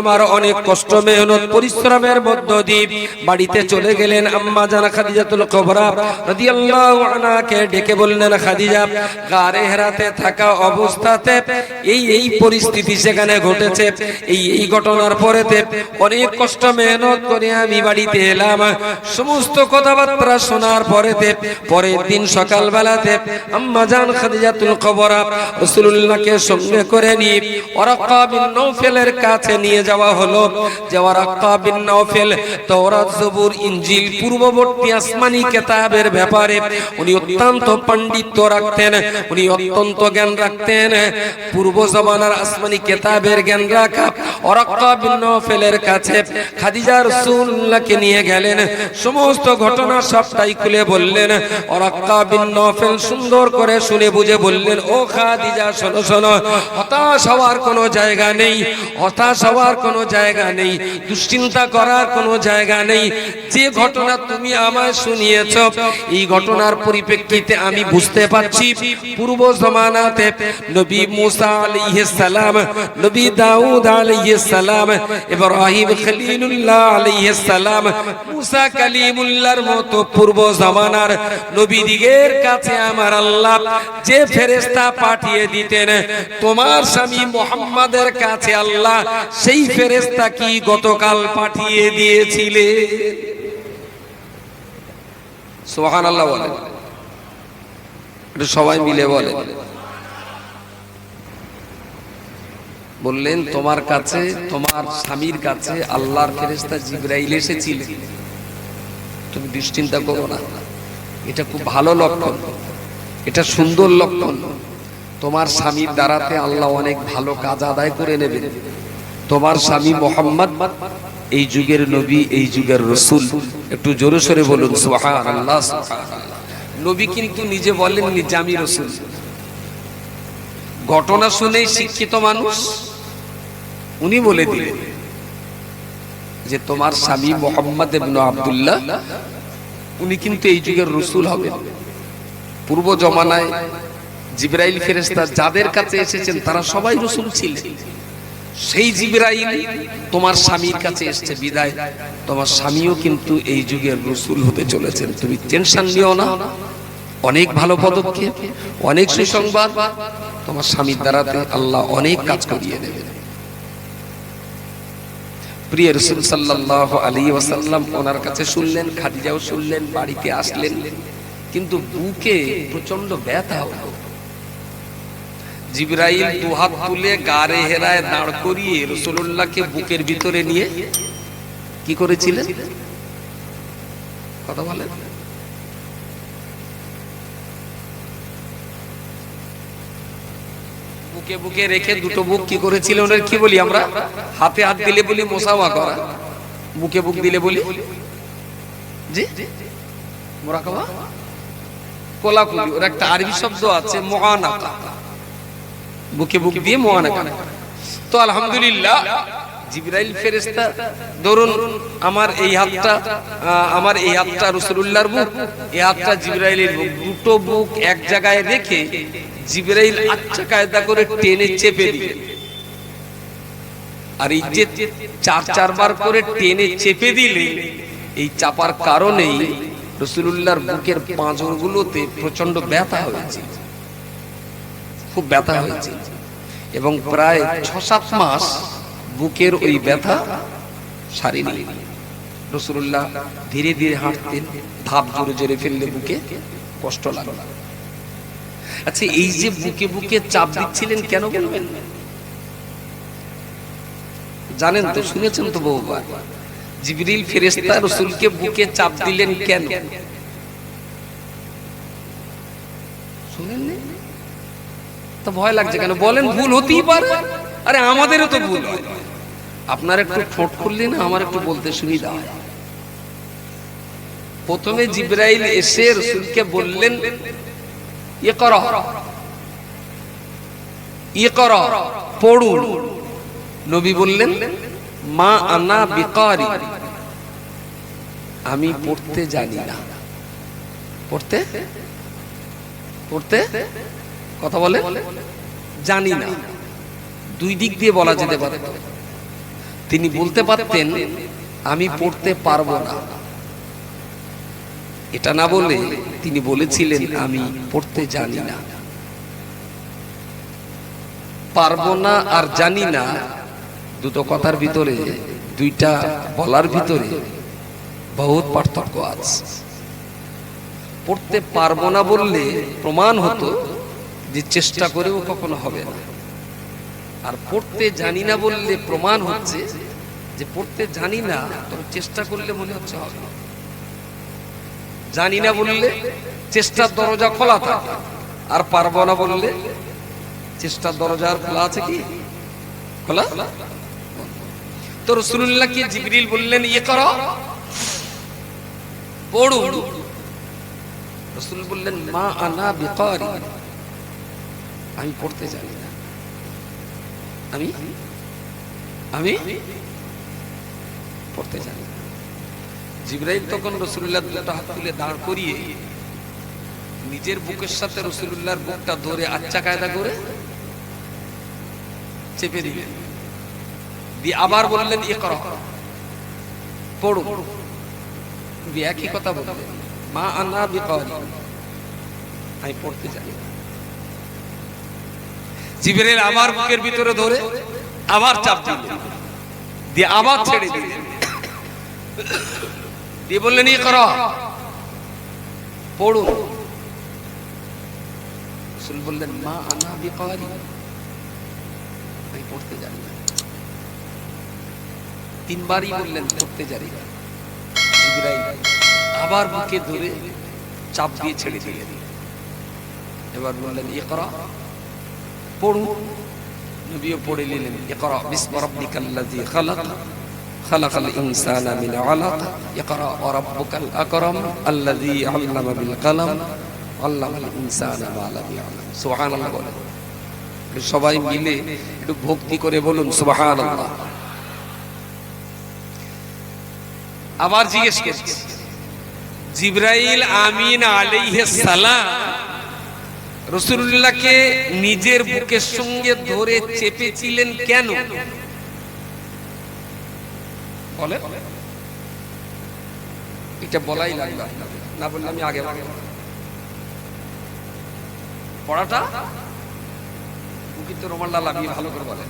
আমার অনেক কষ্ট, মেহনত, পরিশ্রমের মধ্য দিয়ে বাড়িতে চলে গেলেন। আম্মা জানা খাদিজাতুল কুবরা রাদিয়াল্লাহু ডেকে বললেন, খাদিজা গারে হেরাতে থাকা অবস্থাতে এই এই পরিস্থিতি সেখানে ঘটেছে। এই এই ঘটনার পরেতে অনেক কষ্ট মেহনত করে আমি বাড়িতে এলাম। সমস্ত কথাবার্তা শোনার পরেতে, পরের দিন সকালবেলাতে আম্মা জান খাদিজাতুল কুবরা রাসূলুল্লাহকে সঙ্গে করে নিয়ে ওয়ারাকা বিন নওফেলের কাছে নিয়ে যাওয়া হলো। যে ওয়ারাকা বিন নওফেল তাওরাত জবুর ইনজিল পূর্ববর্তী আসমানি কিতাবের ব্যাপারে উনি অত্যন্ত পাণ্ডিত্য রাখতেন। উনি অত্যন্ত জ্ঞান রাখতেন। পূর্ব জমানার আসমানি কেতাবের জ্ঞান রাখা ওরাক্কা বিন নওফেলের কাছে খাদিজা রাসূলুল্লাহকে নিয়ে গেলেন। সমস্ত ঘটনা সবটাই খুলে বললেন। ওরাক্কা বিন নওফেল সুন্দর করে শুনে বুঝে বললেন, ও খাদিজা, শোনো শোনো, হতাশ হওয়ার কোনো জায়গা নেই, হতাশ হওয়ার কোনো জায়গা নেই, দুশ্চিন্তা করার কোনো জায়গা নেই। যে ঘটনা তুমি আমায় শুনিয়েছ, এই ঘটনার পরিপ্রেক্ষিতে আমি বুঝতে পারছি পূর্ব জমানাতে নবী মুসা আলাইহিস সালাম, নবী দাউদ আলাইহিস সালাম, ইব্রাহিম খলিলুল্লাহ আলাইহিস সালাম, মুসা কালিমুল্লাহর মতো পূর্ব জমানার নবীদিগের কাছে আমার আল্লাহ যে ফেরেশতা পাঠিয়ে দিতেন, তোমার স্বামী মোহাম্মদের কাছে আল্লাহ সেই ফেরেশতা কি গতকাল পাঠিয়ে দিয়েছিলে সোহান আল্লাহ বলেন। একটু সবাই মিলে বলে বললেন তোমার কাছে তোমার স্বামীর কাছে আল্লাহর ফেরেশতা জিব্রাইল এসেছিল। তুমি দুশ্চিন্তা করো না। এটা খুব ভালো লক্ষণ। এটা সুন্দর লক্ষণ। তোমার স্বামীর দ্বারাতে আল্লাহ অনেক ভালো কাজ আদায় করে নেবেন। তোমার স্বামী মোহাম্মদ এই যুগের নবী এই যুগের রসুল। একটু জোরে সরে বলুন সুবহান আল্লাহ নবী কিন্তু নিজে বলেননি যে আমি রসুল। ঘটনা শুনেই শিক্ষিত মানুষ, উনি বলে দিলেন যে, তোমার স্বামী মোহাম্মদ ইবনে আব্দুল্লাহ, উনি কিন্তু এই যুগের রসুল হবেন পূর্ব জমানায় জিব্রাইল ফেরেশতা যাদের কাছে এসেছেন, তারা সবাই রসুল ছিলেন। সেই জিব্রাইল তোমার স্বামীর কাছে এসেছে বিদায়। তোমার স্বামীও কিন্তু এই যুগের রসুল হতে চলেছেন। তুমি টেনশন নিও না। অনেক ভালো পদক্ষেপ, অনেক সুসংবাদ। তোমার স্বামীর দ্বারাতে আল্লাহ অনেক কাজ করিয়ে দেবে প্রিয় রসুল সাল্লাহ আলী ওয়াসাল্লাম ওনার কাছে শুনলেন, খাদিজাও শুনলেন, বাড়িতে আসলেন। কিন্তু বুকে প্রচণ্ড ব্যথা হলো জিব্রাইল দুহাত তুলে গারে হেরায় দাঁড় করিয়ে রসুল্লাহকে বুকের ভিতরে নিয়ে কি করেছিলেন? কথা বলেন। বুকে বুকে রেখে দুটো বুক কি করেছিলেন ওনার কি বলি আমরা? হাতে হাত দিলে বলি মোসাওয়া করা, বুকে বুক দিলে বলি? জি? মোরাকাবা? কোলাকুলি, ওর একটা আরবি শব্দ আছে মহানাকা বুকে বুক দিয়ে মোয়ানাকা তো আলহামদুলিল্লাহ, জিব্রাইল ফেরেশতা, ধরুন আমার এই হাতটা আমার এই হাতটা রাসূলুল্লাহর বুক, এই হাতটা জিব্রাইলের বুক, দুটো বুক এক জায়গায় রেখে জিব্রাইল আচ্ছা কায়দা করে টেনে চেপে দিলেন আর এই যে চার, চারবার করে টেনে চেপে দিলে, এই চাপার কারণেই রসুল্লাহর বুকের পাঁজরগুলোতে প্রচণ্ড ব্যথা হয়েছে। খুব ব্যথা হয়েছে। এবং প্রায় ছ সাত মাস বুকের ওই ব্যথা সারেনি। রসুল্লাহ ধীরে ধীরে হাঁটতেন, ধাপ জোরে জোরে ফেললে বুকে কষ্ট লাগল। আচ্ছা এই যে বুকে বুকে চাপ দিচ্ছিলেন কেন বলবেন জানেন তো, শুনেছেন তো বহুবার। জিবরিল ফেরেশতা রসুলকে বুকে চাপ দিলেন কেন? তো ভয় লাগছে কেন? বলেন ভুল হতেই পারে। আরে, আমাদেরও তো ভুল আপনার একটু ঠোঁট খুললে না আমার একটু বলতে সুবিধা হয়। প্রথমে জিব্রাইল এসে রসুলকে বললেন ইয়ে কর ইয়ে কর পড়ুন নবী বললেন, মা আনা বিকারি। আমি পড়তে জানি না। পড়তে? পড়তে? কথা বলে? জানি না। দুই দিক দিয়ে বলা যেতে পারে তিনি বলতে পারতেন আমি পড়তে পারব না। এটা না বলে তিনি বলেছিলেন আমি পড়তে জানি না। পারব না আর জানি না। দুটো কথার ভিতরে দুইটা বলার ভিতরে বহুত পার্থক্য আছে। পড়তে পারব না বললে প্রমাণ হতো যে চেষ্টা করেও কখনো হবে না। আর পড়তে জানি না বললে প্রমাণ হচ্ছে যে পড়তে জানি না, তবে চেষ্টা করলে মনে হচ্ছে হবে। জানি না বললে চেষ্টার দরজা খোলা থাকে। আর পারব না বললে চেষ্টার দরজা আর খোলা আছে কি? খোলা? তো রসুল্লাহকে জিবরিল বললেন ইয়ে করো, পড়ুন। রসুল বললেন, মা আনা বিকারি আমি পড়তে জানি না। আমি? আমি? পড়তে জানি না। জিব্রাইল তখন রসুল্লাহ দুটো হাত তুলে দাঁড় করিয়ে নিজের বুকের সাথে রসুল্লাহর বুকটা ধরে আচ্চা কায়দা করে চেপে দিলেন। দিয়ে আবার বললেন ইয়ে করো। পড়ো। দিয়ে একই কথা বললেন মা আনা বিকারি আমি পড়তে জানি না। জিবরেল আবার বুকের ভিতরে ধরে আবার চাপ দিলেন দিয়ে আবার ছেড়ে দিলেন দিয়ে বললেন ই করো। পড়ুন। রসুল বললেন, মা আনা বিকারি। আমি পড়তে জানি না। তিনবারই বললেন, পড়তে জানি না। জিবরাইল আবার বুকে ধরে চাপ দিয়ে ছেড়ে দিলেন। এবার বললেন ই করা। পড়ুন। নবীও পড়ে নিলেন, ইকরা খালাক, খালাকাল মিন আলাক, ইকরা ওয়া রাব্বুকাল আকরাম আল্লাযী আল্লামা বিল আল্লামাল মা লাম ইয়ালাম। সুবহানাল্লাহ বলেন। সবাই মিলে একটু ভক্তি করে বলুন, সুবহানাল্লাহ। আবার জিজ্ঞেস করছি, জিব্রাইল আমিন আলাইহিস সালাম রসুল্লাহকে নিজের বুকের সঙ্গে ধরে চেপেছিলেন কেন? বলে এটা বলাই লাগবে না বললে আমি আগে পড়াটা কিন্তু রোমান লাল আমি ভালো করে বলে।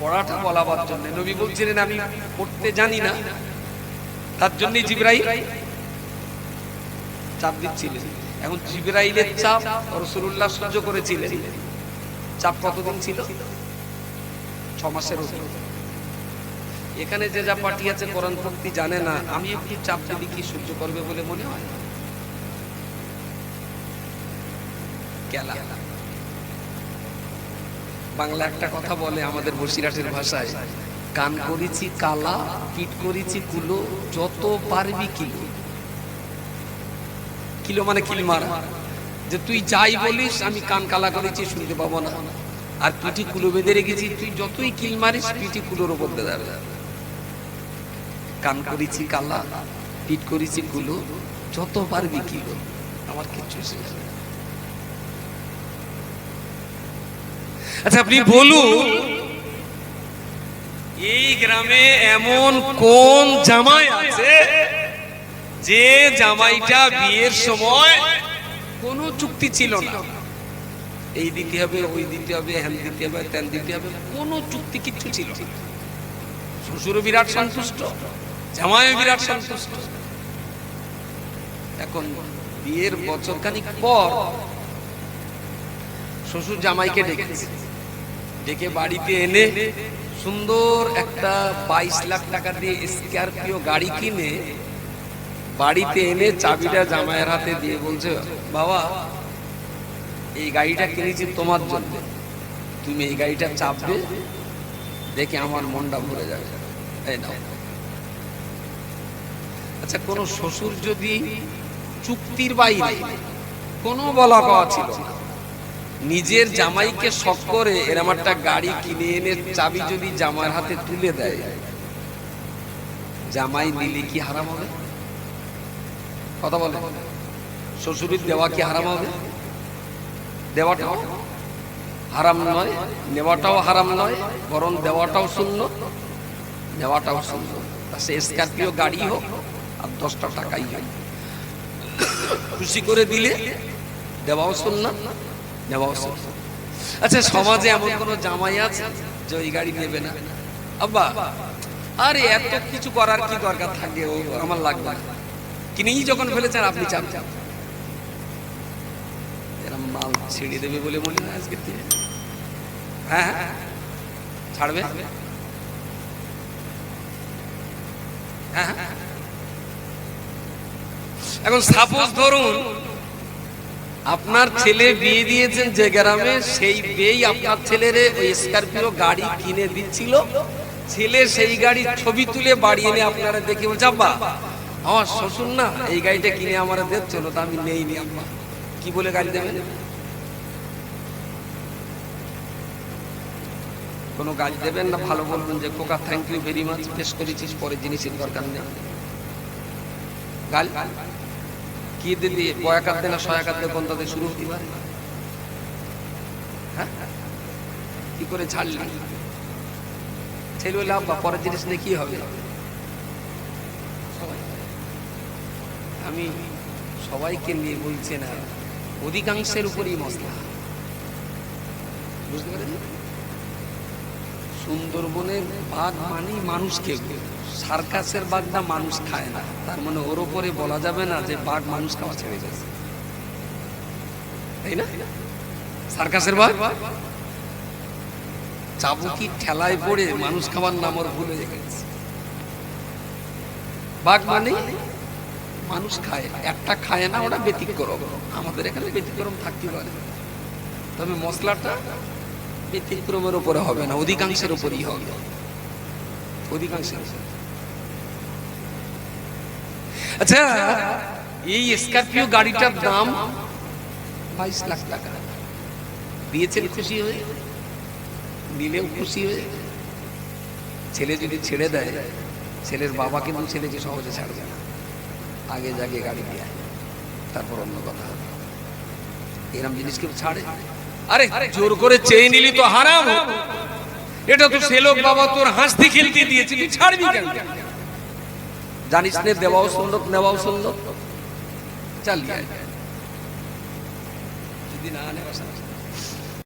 পড়াটা বলাবার জন্য। নবী বলছিলেন, আমি পড়তে জানি না। তার জন্যই জিব্রাইল চাপ দিচ্ছিলেন। এখন জিব্রাইলের চাপ রসুল্লাহ সহ্য করেছিলেন। চাপ কতদিন ছিল? ছ মাসের এখানে যে যা আছে, কোরআন ভক্তি জানে না আমি একটু চাপ দিলে, কি সহ্য করবে বলে মনে হয়? কেলা। বাংলা একটা কথা বলে আমাদের বসিরহাটের ভাষায়, কান করেছি কালা পিট করেছি কুলো, যত পারবি কিলো। কিলো মানে কিল মারা। যে তুই যাই বলিস, আমি কান কালা করেছি শুনতে পাবো না। আর পিঠি কুলো বেঁধে রেখেছি, তুই যতই কিল মারিস, পিঠি কুলোর ওপর দিয়ে কান করেছি কালা পিট করেছি কুলো যত পারবি কিলো আমার এসে আচ্ছা আপনি বলুন, এই গ্রামে এমন কোন জামাই আছে যে জামাইটা বিয়ের সময় কোনো চুক্তি ছিল না। এই দিতে হবে, ওই দিতে হবে, হ্যান দিতে হবে, ত্যান দিতে হবে, কোনো চুক্তি কিচ্ছু ছিল শ্বশুরও বিরাট সন্তুষ্ট, জামাইও বিরাট সন্তুষ্ট। এখন বিয়ের বছর খানিক পর শ্বশুর জামাইকে ডেকেছে। ডেকে বাড়িতে এনে সুন্দর একটা বাইশ লাখ টাকা দিয়ে স্করপিও গাড়ি কিনে বাড়িতে এনে চাবিটা জামাইয়ের হাতে দিয়ে বলছে, বাবা, এই গাড়িটা কিনেছি তোমার জন্য। তুমি এই গাড়িটা চাপবে, দেখে আমার মনটা ভরে যাবে। এই নাও। আচ্ছা কোন শ্বশুর যদি চুক্তির বাইরে কোনো বলা পাওয়া ছিল নিজের জামাইকে শখ করে এরম একটা গাড়ি কিনে এনে চাবি যদি জামার হাতে তুলে দেয়, জামাই নিলে কি হারাম হবে? কথা বলে। শ্বশুরের দেওয়া কি হারাম হবে? দেওয়াটাও হারাম নয়, নেওয়াটাও হারাম নয়, বরং দেওয়াটাও শূন্য, নেওয়াটাও শূন্য। সে স্করপিও গাড়ি হোক, আর দশটা টাকাই হোক। খুশি করে দিলে দেওয়াও শূন্য, নেওয়াও শূন্য। আচ্ছা সমাজে এমন কোনো জামাই আছে যে ওই গাড়ি নেবে না? আব্বা, আরে এত কিছু করার কি দরকার থাকে ও আমার লাগবে না। কিনেই যখন ফেলেছেন, আপনি চান। চান এরম মাল ছেড়ে দেবে বলে মনে হয় আজকে দিনে। হ্যাঁ হ্যাঁ। ছাড়বে? হ্যাঁ হ্যাঁ। এখন সাপোজ ধরুন, আপনার ছেলে বিয়ে দিয়েছেন যে গ্রামে, সেই বিয়েই আপনার ছেলের ওই স্করপিও গাড়ি কিনে দিচ্ছিল। ছেলে সেই গাড়ির ছবি তুলে বাড়ি এনে আপনারা দেখে বলছে, আব্বা আমার শ্বশুর না এই গাড়িটা কিনে আমার দিচ্ছিল তা আমি নেইনি আব্বা। কি বলে গাড়ি দেবেন কোনো গাড়ি দেবেন না? ভালো বলবেন যে কোকা থ্যাংক ইউ ভেরি মাচ পেশ করেছিস পরে জিনিসের দরকার নেই। গাল কি দিলি বয়াকাত দে না সয়াকাত দে, কোনটা দিয়ে শুরু হতে পারে? হ্যাঁ? কি করে ছাড়লি? ছেলে বলে আব্বা, পরের জিনিস নিয়ে কি হবে? আমি সবাইকে নিয়ে বলছি না, অধিকাংশের উপরই মশলা। বুঝতে পারেন সুন্দরবনের বাঘ মানেই মানুষকে সার্কাসের বাঘটা মানুষ খায় না। তার মানে ওর উপরে বলা যাবে না যে বাঘ মানুষ খাওয়া ছেড়ে গেছে। তাই না? সার্কাসের বাঘ? চাবুকি ঠেলায় পড়ে মানুষ খাবার নাম ওর ভুলে গেছে। বাঘ মানে মানুষ খায়, একটা খায় না, ওটা ব্যতিক্রম। আমাদের এখানে ব্যতিক্রম থাকতে পারে। তবে মশলাটা ব্যতিক্রমের উপরে হবে না, অধিকাংশের উপরই হবে। অধিকাংশের। আচ্ছা এই স্করপিও গাড়িটার দাম বাইশ লাখ টাকা। দিয়েছেন খুশি হয়ে? নিলেও খুশি হয়ে? ছেলে যদি ছেড়ে দেয়, ছেলের বাবা কিন্তু ছেলেকে সহজে ছাড়বে না। আগে জাগে গাড়ি দিয়ে তারপর অন্য কথা হবে। এরম জিনিস কেউ ছাড়ে? আরে, জোর করে চেয়ে নিলি তো হারাম এটা তো সে লোক বাবা তোর হাসতে খেলতে দিয়েছে, তুই ছাড়বি কেন? জানিস নে, দেওয়াও সুন্দর, নেওয়াও সুন্দর। চালিয়ে যদি না নেওয়া